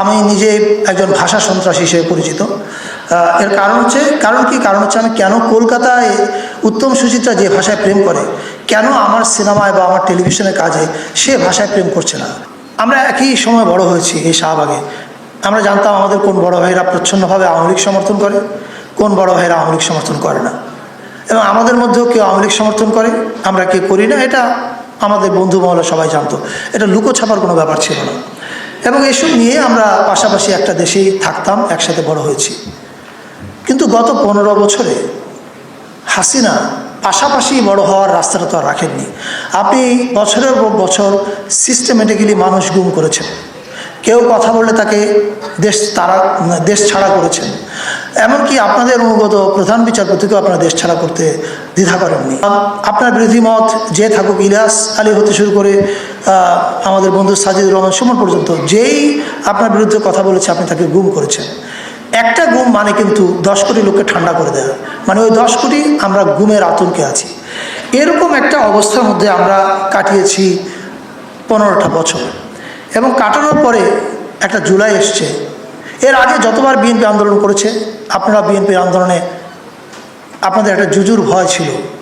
আমি নিজে একজন ভাষা সন্ত্রাসী হিসেবে পরিচিত। এর কারণ হচ্ছে, কারণ কি? কারণ হচ্ছে আমি কেন কলকাতায় উত্তম সুচিত্রা যে ভাষায় প্রেম করে, কেন আমার সিনেমায় বা আমার টেলিভিশনের কাজে সে ভাষায় প্রেম করছে না? আমরা একই সময় বড় হয়েছি এই শাহবাগে। আমরা জানতাম আমাদের কোন বড় ভাইরা প্রচ্ছন্নভাবে আওয়ামী লীগ সমর্থন করে, কোন বড় ভাইরা আওয়ামী লীগ সমর্থন করে না। এবং আমাদের মধ্যেও কেউ আওয়ামী লীগ সমর্থন করে, আমরা কে করি না, এটা আমাদের বন্ধু মহলে সবাই জানতো। এটা লুকো ছাপার কোনো ব্যাপার ছিল না। এবং এসব নিয়ে আমরা পাশাপাশি একটা দেশেই থাকতাম, একসাথে বড় হয়েছি। কিন্তু গত পনেরো বছরে হাসিনা পাশাপাশি বড় হওয়ার রাস্তাটা তো আর রাখেননি। আপনি বছরের পর বছর সিস্টেমেটিক্যালি মানুষ গুম করেছেন। কেউ কথা বললে তাকে দেশ তারা, দেশ ছাড়া করেছেন। এমনকি আপনাদের অনুগত প্রধান বিচারপতিকেও আপনারা দেশ ছাড়া করতে দ্বিধা করেননি। আপনার বিরোধী মত যে থাকুক, ইলিয়াস আলী হতে শুরু করে আমাদের বন্ধু সাজিদুর রহমান সুমন পর্যন্ত যেই আপনার বিরুদ্ধে কথা বলেছে, আপনি তাকে গুম করেছেন। একটা গুম মানে কিন্তু দশ কোটি লোককে ঠান্ডা করে দেওয়া। মানে ওই দশ কোটি আমরা গুমের আতঙ্কে আছি। এরকম একটা অবস্থার মধ্যে আমরা কাটিয়েছি পনেরোটা বছর। এবং কাটানোর পরে একটা জুলাই এসছে। এর আগে যতবার বিএনপি আন্দোলন করেছে, আপনারা বিএনপির আন্দোলনে আপনাদের একটা জুজুর ভয় ছিল।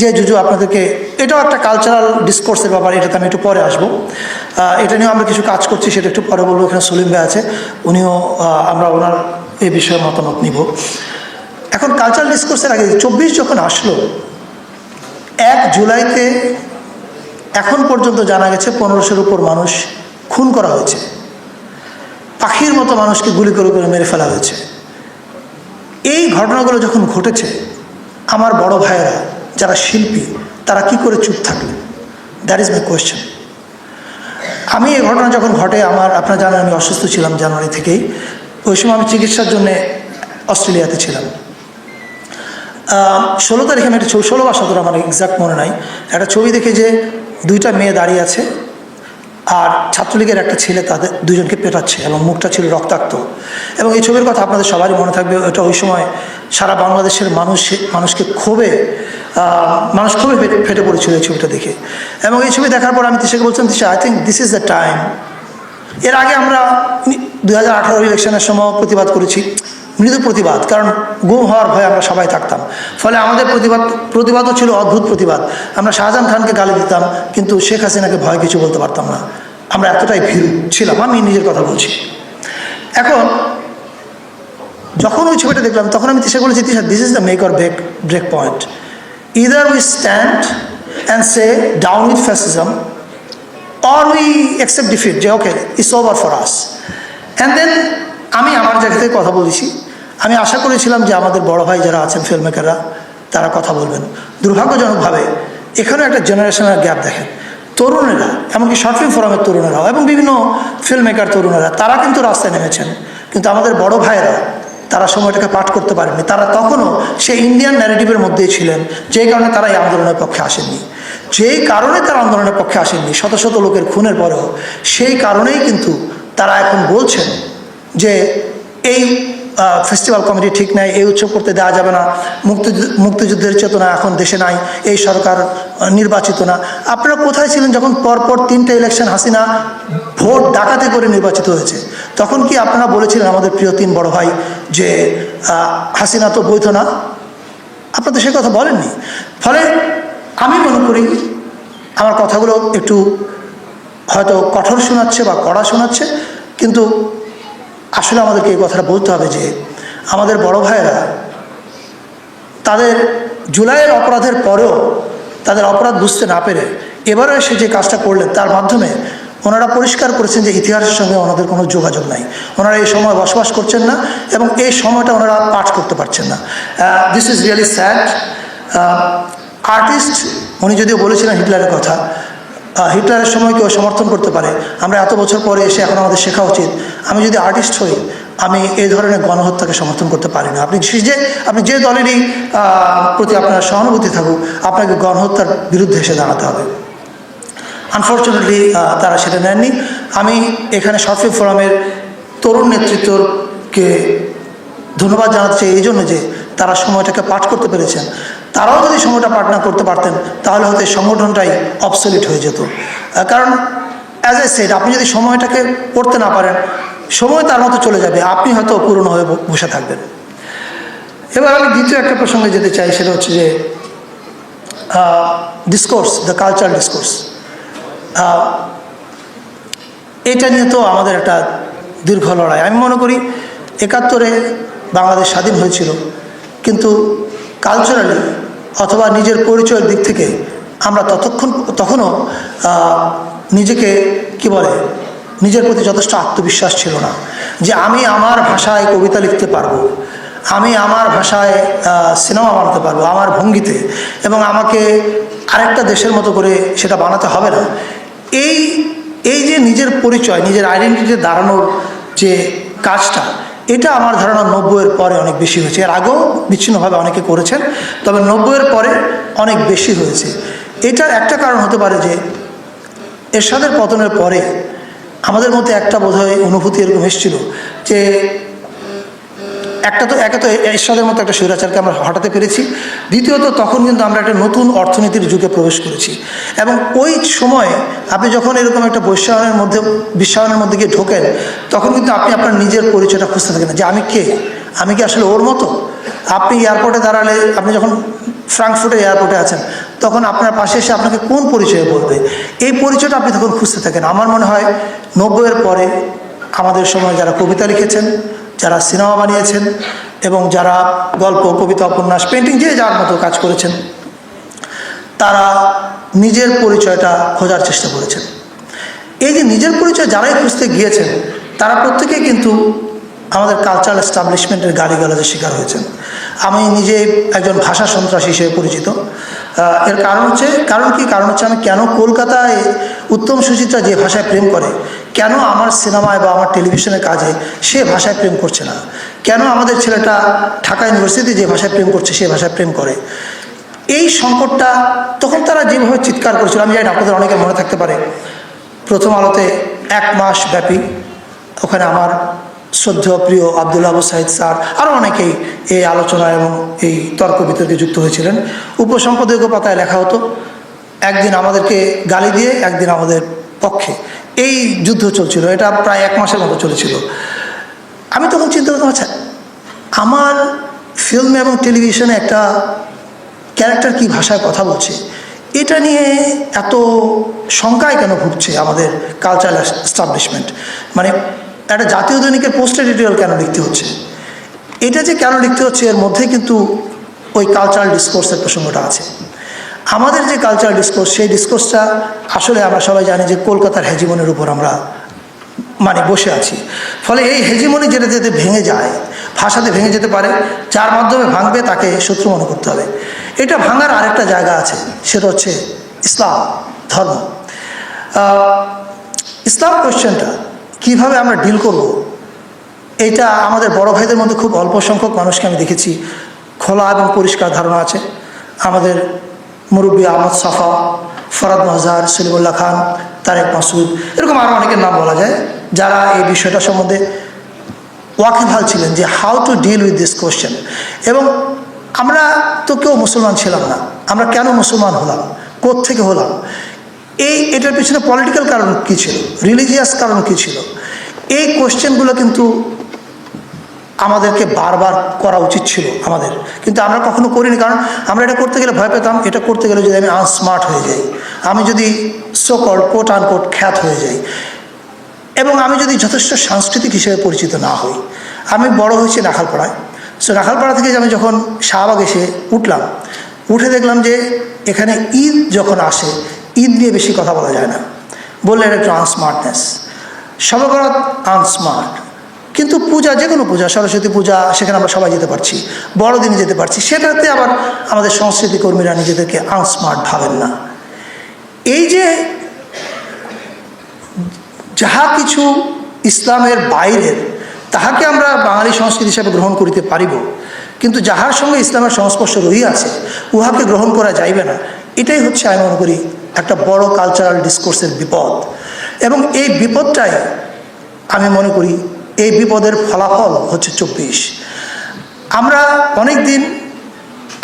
যে জুজু আপনাদেরকে, এটাও একটা কালচারাল ডিসকোর্সের ব্যাপার, এটাতে আমি একটু পরে আসব। এটা নিয়েও আমরা কিছু কাজ করছি, সেটা একটু পরে বলব, এখানে সলিম ভাই আছে, উনিও আমরা ওনার এই বিষয়ে মতামত নিব। এখন কালচারাল ডিসকোর্সের আগে, চব্বিশ যখন আসলো, এক জুলাইতে এখন পর্যন্ত জানা গেছে পনেরোশোর উপর মানুষ খুন করা হয়েছে। পাখির মতো মানুষকে গুলি করে করে মেরে ফেলা হয়েছে। এই ঘটনাগুলো যখন ঘটেছে, আমার বড় ভাইয়েরা যারা শিল্পী, তারা কি করে চুপ থাকলেন? দ্যাট ইজ মাই কোয়েশ্চেন আমি এই ঘটনা যখন ঘটে, আমার, আপনারা জানেন আমি অসুস্থ ছিলাম জানুয়ারি থেকেই। ওই সময় আমি চিকিৎসার জন্যে অস্ট্রেলিয়াতে ছিলাম। ষোলো তারিখে আমি একটা ছবি, ষোলো বা সতেরো, আমার এক্সাক্ট মনে নাই। একটা ছবি দেখে যে দুইটা মেয়ে দাঁড়িয়ে আছে। আর ছাত্রলীগের একটা ছেলে তাদের দুজনকে পেটাচ্ছে এবং মুখটা ছিল রক্তাক্ত। এবং এই ছবির কথা আপনাদের সবারই মনে থাকবে এটা ওই সময় সারা বাংলাদেশের মানুষ, মানুষকে ক্ষোভে মানুষ খুবই ফেটে- ফেটে পড়েছিল এই ছবিটা দেখে। এবং এই ছবি দেখার পর আমি তিশাকে বলছিলাম, Tisha I think this is the time এর আগে আমরা দু হাজার আঠারো ইলেকশনের সময় প্রতিবাদ করেছি। মৃদু প্রতিবাদ, কারণ গুম হওয়ার ভয়ে আমরা সবাই থাকতাম। ফলে আমাদের প্রতিবাদ, প্রতিবাদও ছিল অদ্ভুত প্রতিবাদ। আমরা শাহজাহান খানকে গালি দিতাম, কিন্তু শেখ হাসিনাকে ভয় কিছু বলতে পারতাম না। আমরা এতটাই ভীরু ছিলাম, আমি নিজের কথা বলছি। এখন, যখন ওই ছবিটা দেখলাম, তখন আমি তিশা বলেছি, Tisha this is the make or break break point either we stand and say down with fascism or we accept defeat যে okay it's over for us and then আমি আমার জায়গা থেকে কথা বলেছি আমি আশা করেছিলাম যে আমাদের বড় ভাই যারা আছেন ফিল্ম মেকাররা তারা কথা বলবেন। দুর্ভাগ্যজনকভাবে এখানেও একটা জেনারেশনাল গ্যাপ দেখেন। তরুণেরা, এমনকি শর্ট ফিল্ম ফোরামের তরুণেরাও এবং বিভিন্ন ফিল্ম মেকার তরুণেরা, তারা কিন্তু রাস্তায় নেমেছেন। কিন্তু আমাদের বড় ভাইয়েরা, তারা সময়টাকে পাঠ করতে পারেননি। তারা তখনও সেই ইন্ডিয়ান ন্যারেটিভের মধ্যেই ছিলেন, যেই কারণে তারা এই আন্দোলনের পক্ষে আসেননি। যেই কারণে তারা আন্দোলনের পক্ষে আসেননি, শত শত লোকের খুনের পরেও, সেই কারণেই কিন্তু তারা এখন বলছেন যে এই ফেস্টিভ্যাল কমিটি ঠিক নাই, এই উৎসব করতে দেওয়া যাবে না মুক্তি মুক্তিযুদ্ধের চেতনা এখন দেশে নাই, এই সরকার নির্বাচিত না। আপনারা কোথায় ছিলেন যখন পরপর তিনটে ইলেকশন হাসিনা ভোট ডাকাতি করে নির্বাচিত হয়েছে? তখন কি আপনারা বলেছিলেন আমাদের প্রিয় তিন বড় ভাই যে হাসিনা তো বৈধ না? আপনারা তো সে কথা বলেননি। ফলে আমি মনে করি আমার কথাগুলো একটু হয়তো কঠোর শোনাচ্ছে বা কড়া শোনাচ্ছে, কিন্তু আসলে আমাদেরকে এই কথাটা বলতে হবে যে আমাদের বড় ভাইয়েরা তাদের জুলাইয়ের অপরাধের পরেও তাদের অপরাধ বুঝতে না পেরে এবারে এসে যে কাজটা করলেন, তার মাধ্যমে ওনারা পরিষ্কার করেছেন যে ইতিহাসের সঙ্গে ওনাদের কোনো যোগাযোগ নাই। ওনারা এই সময় বসবাস করছেন না এবং এই সময়টা ওনারা পাঠ করতে পারছেন না। This is really sad artist উনি যদিও বলেছিলেন হিটলারের কথা হিটলারের সময় কেউ সমর্থন করতে পারে। আমরা এত বছর পরে এসে এখন আমাদের শেখা উচিত। আমি যদি আর্টিস্ট হই, আমি এই ধরনের গণহত্যাকে সমর্থন করতে পারি না। আপনি যে আপনি যে দলেরই প্রতি আপনার সহানুভূতি থাকুক, আপনাকে গণহত্যার বিরুদ্ধে এসে দাঁড়াতে হবে। আনফর্চুনেটলি তারা সেটা নেননি। আমি এখানে সফি ফোরামের তরুণ নেতৃত্বকে ধন্যবাদ জানাতে চাই এই জন্য যে তারা সময়টাকে পাঠ করতে পেরেছেন। তারাও যদি সময়টা পাঠ না করতে পারতেন, তাহলে হয়তো এই সংগঠনটাই অবসলিট হয়ে যেত। কারণ অ্যাজ এ সেট আপনি যদি সময়টাকে পড়তে না পারেন, সময় তার মতো চলে যাবে, আপনি হয়তো পুরনো হয়ে বসে থাকবেন। এবার আমি দ্বিতীয় একটা প্রসঙ্গে যেতে চাই, সেটা হচ্ছে যে ডিসকোর্স দ্য কালচার ডিসকোর্স এটা নিয়ে তো আমাদের একটা দীর্ঘ লড়াই। আমি মনে করি, একাত্তরে বাংলাদেশ স্বাধীন হয়েছিল, কিন্তু কালচারালি অথবা নিজের পরিচয়ের দিক থেকে আমরা ততক্ষণ, তখনও নিজেকে কি বলে, নিজের প্রতি যথেষ্ট আত্মবিশ্বাস ছিল না। যে আমি আমার ভাষায় কবিতা লিখতে পারব, আমি আমার ভাষায় সিনেমা বানাতে পারব আমার ভঙ্গিতে, এবং আমাকে আরেকটা দেশের মতো করে সেটা বানাতে হবে না। এই এই যে নিজের পরিচয়, নিজের আইডেন্টিটি দাঁড়ানোর যে কাজটা এটা আমার ধারণা নব্বইয়ের পরে অনেক বেশি হয়েছে। এর আগেও বিচ্ছিন্নভাবে অনেকে করেছেন, তবে নব্বইয়ের পরে অনেক বেশি হয়েছে। এটার একটা কারণ হতে পারে যে, এরশাদের পতনের পরে আমাদের মধ্যে একটা বোধহয় অনুভূতি এরকম এসেছিল যে একটা তো একে তো এরশাদের মতো একটা স্বৈরাচারকে আমরা হটাতে পেরেছি। দ্বিতীয়ত, তখন কিন্তু আমরা একটা নতুন অর্থনীতির যুগে প্রবেশ করেছি। এবং ওই সময়ে আপনি যখন এরকম একটা বৈশ্বায়নের মধ্যে বিশ্বায়নের মধ্যে গিয়ে ঢোকেন, তখন কিন্তু আপনি আপনার নিজের পরিচয়টা খুঁজতে থাকেন যে আমি কে? আমি কি আসলে ওর মতো? আপনি এয়ারপোর্টে দাঁড়ালে, আপনি যখন ফ্রাঙ্কফুটে এয়ারপোর্টে আছেন, তখন আপনার পাশে এসে আপনাকে কোন পরিচয়ে বলবে? এই পরিচয়টা আপনি তখন খুঁজতে থাকেন। আমার মনে হয় নব্বইয়ের পরে আমাদের সময় যারা কবিতা লিখেছেন যারা সিনেমা বানিয়েছেন এবং যারা গল্প, কবিতা, উপন্যাস পেন্টিং যে যার মতো কাজ করেছেন, তারা নিজের পরিচয়টা খোঁজার চেষ্টা করেছেন। এই যে নিজের পরিচয় যারাই খুঁজতে গিয়েছেন, তারা প্রত্যেকেই কিন্তু আমাদের কালচারাল এস্টাবলিশমেন্টের গালিগালাজের শিকার হয়েছেন। আমি নিজে একজন ভাষা সন্ত্রাসী হিসেবে পরিচিত। এর কারণ হচ্ছে, কারণ কি? কারণ হচ্ছে আমি কেন কলকাতায় উত্তম সুচিত্রা যে ভাষায় প্রেম করে, কেন আমার সিনেমায় বা আমার টেলিভিশনের কাজে সে ভাষায় প্রেম করছে না? কেন আমাদের ছেলেটা ঢাকা ইউনিভার্সিটি যে ভাষায় প্রেম করছে, সে ভাষায় প্রেম করে? এই সংকটটা তখন তারা যেভাবে চিৎকার করেছিল, আমি জানি আপনাদের অনেকের মনে থাকতে পারে। প্রথম আলোতে এক মাস ব্যাপী ওখানে আমার শ্রদ্ধেয় প্রিয় আবদুল্লাহ আবু স্যার আরও অনেকেই এই আলোচনা এবং এই তর্ক বিতর্কে যুক্ত হয়েছিলেন। উপসম্পাদকীয় পাতায় লেখা হতো, একদিন আমাদেরকে গালি দিয়ে, একদিন আমাদের পক্ষে। এই যুদ্ধ চলছিল, এটা প্রায় এক মাসের মতো চলেছিল। আমি তখন চিন্তা করতাম আচ্ছা আমার ফিল্ম এবং টেলিভিশনে একটা ক্যারেক্টার কি ভাষায় কথা বলছে? এটা নিয়ে এত শঙ্কায় কেন ভুগছে আমাদের কালচারাল এস্টাবলিশমেন্ট মানে একটা জাতীয় দৈনিকের পোস্ট এডিটোরিয়াল কেন লিখতে হচ্ছে? এটা যে কেন লিখতে হচ্ছে এর মধ্যে কিন্তু ওই কালচারাল ডিসকোর্সের প্রসঙ্গটা আছে। আমাদের যে কালচারাল ডিসকোর্স সেই ডিসকোর্সটা আসলে আমরা সবাই জানি যে কলকাতার হেজিমনের উপর আমরা মানে বসে আছি। ফলে এই হেজিমনি যেটা যেতে ভেঙে যায়, ভাষাতে ভেঙে যেতে পারে, যার মাধ্যমে ভাঙবে তাকে শত্রু মনে করতে হবে। এটা ভাঙার আরেকটা জায়গা আছে, সেটা হচ্ছে ইসলাম, ধর্ম। ইসলাম কোয়েশ্চেনটা কীভাবে আমরা ডিল করব? এটা আমাদের বড় ভাইদের মধ্যে খুব অল্প সংখ্যক মানুষকে আমি দেখেছি। খোলা এবং পরিষ্কার ধারণা আছে। আমাদের মুরব্বী আহমদ সাফা, ফরাদ মহাজার, সলিমুল্লাহ খান, তারেক মাসুদ এরকম আরও অনেকের নাম বলা যায়, যারা এই বিষয়টা সম্বন্ধে ওয়াকিবহাল ছিলেন যে how to deal with this question এবং আমরা তো কেউ মুসলমান ছিলাম না। আমরা কেন মুসলমান হলাম? থেকে হলাম? এই, এটার পিছনে পলিটিক্যাল কারণ কী ছিল? রিলিজিয়াস কারণ কী ছিল? এই কোয়েশ্চেনগুলো কিন্তু আমাদেরকে বারবার করা উচিত ছিল আমাদের। কিন্তু আমরা কখনো করিনি, কারণ আমরা এটা করতে গেলে ভয় পেতাম, এটা করতে গেলে যদি আমি আনস্মার্ট হয়ে যাই, আমি যদি সোকল কোট আনকোট খ্যাত হয়ে যাই, এবং আমি যদি যথেষ্ট সাংস্কৃতিক হিসেবে পরিচিত না হই, আমি বড় হয়েছি রাখালপাড়ায় সো রাখালপাড়া থেকে আমি যখন শাহবাগ এসে উঠলাম, উঠে দেখলাম যে এখানে ঈদ যখন আসে ঈদ নিয়ে বেশি কথা বলা যায় না। বললে এটা একটু আনস্মার্টনেস সর্ববরাত আনস্মার্ট কিন্তু পূজা যে কোনো পূজা, সরস্বতী পূজা, সেখানে আমরা সবাই যেতে পারছি। বড়দিনে যেতে পারছি। সেটাতে আবার আমাদের সংস্কৃতি কর্মীরা নিজেদেরকে আনস্মার্ট ভাবেন না। এই যে যাহা কিছু ইসলামের বাইরের তাহাকে আমরা বাঙালি সংস্কৃতি হিসাবে গ্রহণ করিতে পারিব। কিন্তু যাহার সঙ্গে ইসলামের সংস্পর্শ রহিয়াছে, উহাকে গ্রহণ করা যাইবে না। এটাই হচ্ছে আমি মনে করি একটা বড় কালচারাল ডিসকোর্সের বিপদ। এবং এই বিপদটাই আমি মনে করি এই বিপদের ফলাফল হচ্ছে চব্বিশ। আমরা অনেক দিন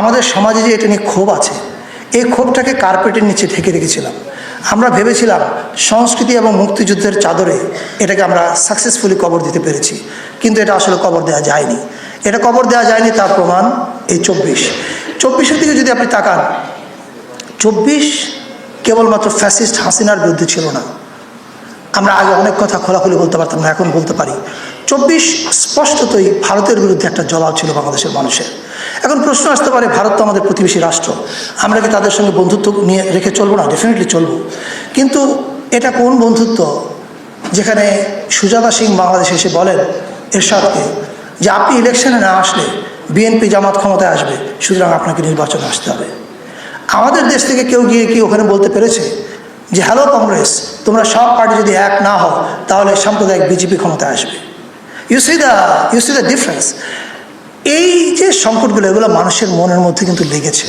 আমাদের সমাজে যে এটা নিয়ে ক্ষোভ আছে, এই ক্ষোভটাকে কার্পেটের নিচে ঢেকে রেখেছিলাম। আমরা ভেবেছিলাম সংস্কৃতি এবং মুক্তিযুদ্ধের চাদরে এটাকে আমরা সাকসেসফুলি কবর দিতে পেরেছি। কিন্তু এটা আসলে কবর দেওয়া যায়নি। এটা কবর দেওয়া যায়নি তার প্রমাণ এই চব্বিশ। চব্বিশের দিকে যদি আপনি তাকান চব্বিশ কেবলমাত্র ফ্যাসিস্ট হাসিনার বিরুদ্ধে ছিল না। আমরা আগে অনেক কথা খোলাখুলি বলতে পারতাম না, এখন বলতে পারি। চব্বিশ স্পষ্টতই ভারতের বিরুদ্ধে একটা জবাব ছিল বাংলাদেশের মানুষের। এখন প্রশ্ন আসতে পারে, ভারত তো আমাদের প্রতিবেশী রাষ্ট্র। আমরা কি তাদের সঙ্গে বন্ধুত্ব নিয়ে রেখে চলবো? না ডেফিনেটলি চলবো। কিন্তু এটা কোন বন্ধুত্ব? যেখানে সুজাতা সিং বাংলাদেশে এসে বলেন এরশাদকে যে আপনি ইলেকশনে না আসলে বিএনপি জামাত ক্ষমতায় আসবে, সুতরাং আপনাকে নির্বাচনে আসতে হবে। আমাদের দেশ থেকে কেউ গিয়ে কি ওখানে বলতে পেরেছে যে হ্যালো কংগ্রেস তোমরা সব পার্টি যদি এক না হও, তাহলে সাম্প্রদায়িক বিজেপি ক্ষমতায় আসবে। You see the you see the difference এই যে সংকটগুলো, এগুলো মানুষের মনের মধ্যে কিন্তু লেগেছে।